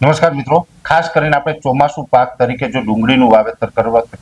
નમસ્કાર મિત્રો. ખાસ કરીને આપણે ચોમાસુ પાક તરીકે જો ડુંગળીનું વાવેતર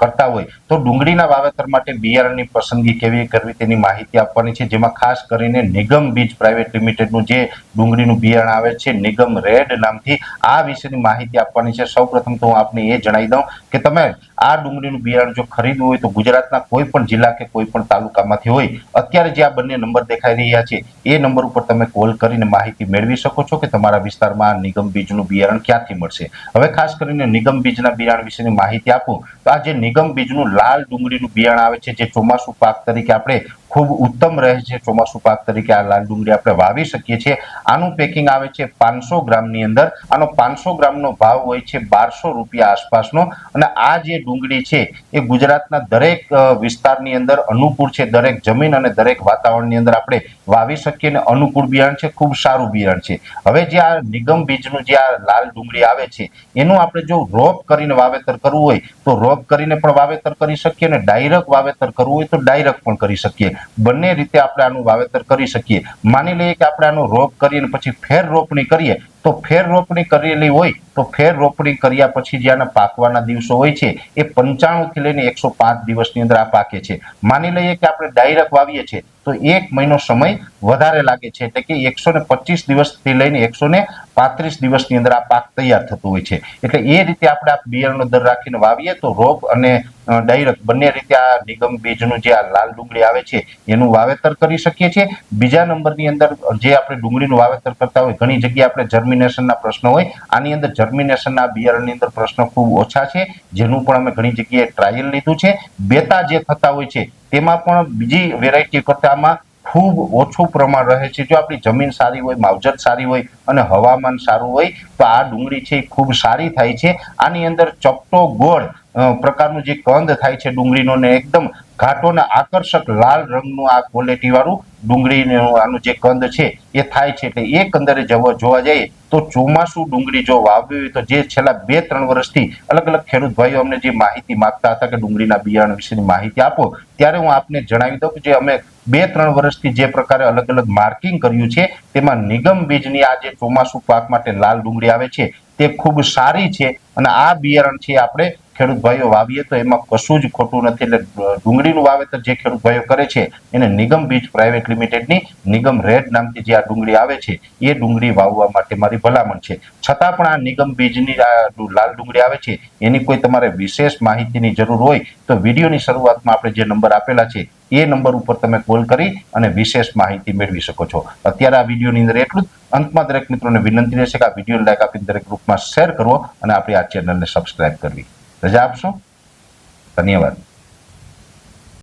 કરતા હોય, તો ડુંગળીના વાવેતર માટે બિયારણની પસંદગી કેવી કરવી તેની માહિતી આપવાની છે. જેમાં ખાસ કરીને નિગમ બીજ પ્રાઇવેટ લિમિટેડનું જે ડુંગળીનું બિયારણ આવે છે, નિગમ રેડ નામથી, આ વિશેની માહિતી આપવાની છે. સૌપ્રથમ તો હું આપને એ જણાવી દઉં કે તમે આ ડુંગળીનું બિયારણ જો ખરીદવું હોય તો ગુજરાતના કોઈ પણ જિલ્લા કે કોઈ પણ તાલુકામાંથી હોય, અત્યારે જે આ બંને નંબર દેખાઈ રહ્યા છે, એ નંબર ઉપર તમે કોલ કરીને માહિતી મેળવી શકો છો કે તમારા વિસ્તારમાં નિગમ બીજનું બિયારણ ક્યાંથી મળશે. હવે ખાસ કરીને નિગમ બીજના બિયારણ વિશેની માહિતી આપું તો આ જે નિગમ બીજનું લાલ ડુંગળીનું બિયારણ આવે છે, જે ચોમાસુ પાક તરીકે આપણે ખૂબ ઉત્તમ રહે છે ચોમાસુ પાક તરીકે આ લાલ ડુંગળી આપણે વાવી શકીએ છીએ. આનું પેકિંગ આવે છે પાંચસો ગ્રામની અંદર. આનો પાંચસો ગ્રામનો ભાવ હોય છે બારસો રૂપિયા આસપાસનો. અને આ જે ડુંગળી છે એ ગુજરાતના દરેક વિસ્તારની અંદર અનુકૂળ છે. દરેક જમીન અને દરેક વાતાવરણની અંદર આપણે વાવી શકીએ અને અનુકૂળ બિયારણ છે, ખૂબ સારું બિયારણ છે. હવે જે આ નિગમ બીજનું જે આ લાલ ડુંગળી આવે છે, એનું આપણે જો રોપ કરીને વાવેતર કરવું હોય તો રોપ કરીને પણ વાવેતર કરી શકીએ અને ડાયરેક્ટ વાવેતર કરવું હોય તો ડાયરેક્ટ પણ કરી શકીએ. બંને રીતે આપણે આનું વાવેતર કરી શકીએ. માની લઈએ કે આપણે આનો રોપ કરીએ અને પછી ફેર રોપણી કરીએ તો ફેર રોપણી કરેલી હોય તો ફેર રોપણી કર્યા પછી જે આના પાકવાના દિવસો હોય છે, એ પંચાણુંથી લઈને એકસો પાંચ દિવસની અંદર આ પાકે છે. માની લઈએ કે આપણે ડાયરેક્ટ વાવીએ છીએ તો એક મહિનો સમય વધારે લાગે છે, એટલે કે એકસો ને પચીસ દિવસથી લઈને એકસો ને પાંત્રીસ દિવસની અંદર આ પાક તૈયાર થતો હોય છે. એટલે એ રીતે આપણે આ બિયારણનો દર રાખીને વાવીએ તો રોપ અને ડાયરેક બંને રીતે આ નિગમ બીજનું જે આ લાલ ડુંગળી આવે છે, એનું વાવેતર કરી શકીએ છીએ. બીજા નંબરની અંદર જે આપણે ડુંગળીનું વાવેતર કરતા હોય, ઘણી જગ્યાએ આપણે જર્મિનેશનના પ્રશ્નો હોય, આની અંદર જર્મિનેશનના બિયારણની અંદર પ્રશ્નો ખૂબ ઓછા છે, જેનું પણ અમે ઘણી જગ્યાએ ટ્રાયલ લીધું છે. બેતા જે થતા હોય છે, તેમાં પણ બીજી વેરાયટી કરતામાં ખૂબ ઓછું પ્રમાણ રહે છે. જો આપણી જમીન સારી હોય, માવજત સારી હોય અને હવામાન સારું હોય, તો આ ડુંગળી છે એ ખૂબ સારી થાય છે. આની અંદર ચપટો ગોળ પ્રકારનું જે કંદ થાય છે ડુંગળીનો ને એકદમ ઘાટોને આકર્ષક લાલ રંગનું આ ક્વોલિટી વાળું ડુંગળીનું આનું જે કંદ છે એ થાય છે. એટલે એ કંદરે જવા જોવા જઈએ તો ચોમાસુ ડુંગળી જો વાવવી હોય તો જે છેલ્લા બે ત્રણ વર્ષથી અલગ અલગ ખેડૂત ભાઈઓ અમને જે માહિતી માંગતા હતા કે ડુંગળીના બિયારણ વિશેની માહિતી આપો, ત્યારે હું આપને જણાવી દઉં કે જે અમે બે ત્રણ વર્ષથી જે પ્રકારે અલગ અલગ માર્કિંગ કર્યું છે, તેમાં નિગમ બીજની આ જે ચોમાસુ પાક માટે લાલ ડુંગળી આવે છે તે ખૂબ સારી છે અને આ બિયારણ છે આપણે ખેડૂત ભાઈઓ વાવીએ તો એમાં કશું જ ખોટું નથી. એટલે ડુંગળીનું વાવેતર જે ખેડૂત ભાઈઓ કરે છે, એને નિગમ બીજ પ્રાઇવેટ લિમિટેડની નિગમ રેડ નામથી જે આ ડુંગળી આવે છે, એ ડુંગળી વાવવા માટે મારી ભલામણ છે. છતાં પણ આ નિગમ બીજની લાલ ડુંગળી આવે છે, એની કોઈ તમારે વિશેષ માહિતીની જરૂર હોય તો વિડીયોની શરૂઆતમાં આપણે જે નંબર આપેલા છે એ નંબર ઉપર તમે કોલ કરી અને વિશેષ માહિતી મેળવી શકો છો. અત્યારે આ વિડીયોની અંદર એટલું જ. અંતમાં દરેક મિત્રોને વિનંતી રહેશે કે આ વીડિયો લાઈક આપીને દરેક ગ્રુપમાં શેર કરવો અને આપણી આ ચેનલને સબસ્ક્રાઇબ કરવી. રજા આપશો? ધન્યવાદ.